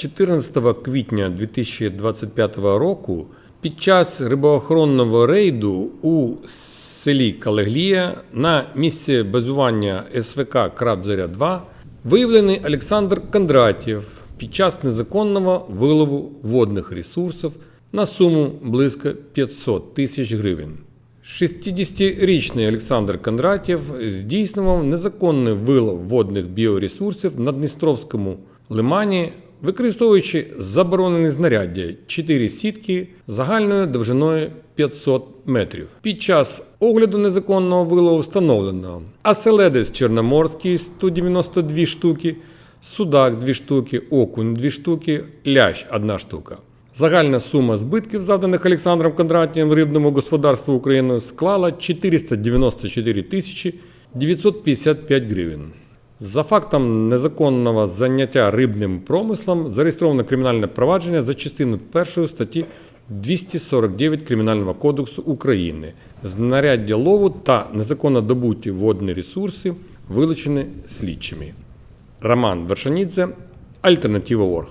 14 квітня 2025 року під час рибоохоронного рейду у селі Калеглія на місці базування СВК Крабзаря 2 виявлений Олександр Кондратєв під час незаконного вилову водних ресурсів на суму близько 500 тисяч гривень. 60-річний Олександр Кондратєв здійснював незаконний вилов водних біоресурсів на Дністровському лимані, використовуючи заборонені знаряддя 4 сітки загальною довжиною 500 метрів. Під час огляду незаконного вилову встановлено оселедець чорноморський 192 штуки, судак 2 штуки, окунь 2 штуки, лящ 1 штука. Загальна сума збитків, завданих Олександром Кондратєвим рибному господарству України, склала 494 тисячі 955 гривень. За фактом незаконного заняття рибним промислом зареєстровано кримінальне провадження за частиною 1 статті 249 Кримінального кодексу України. Знаряддя лову та незаконно добуті водні ресурси вилучені слідчими. Роман Вершанідзе, Альтернатива Орг.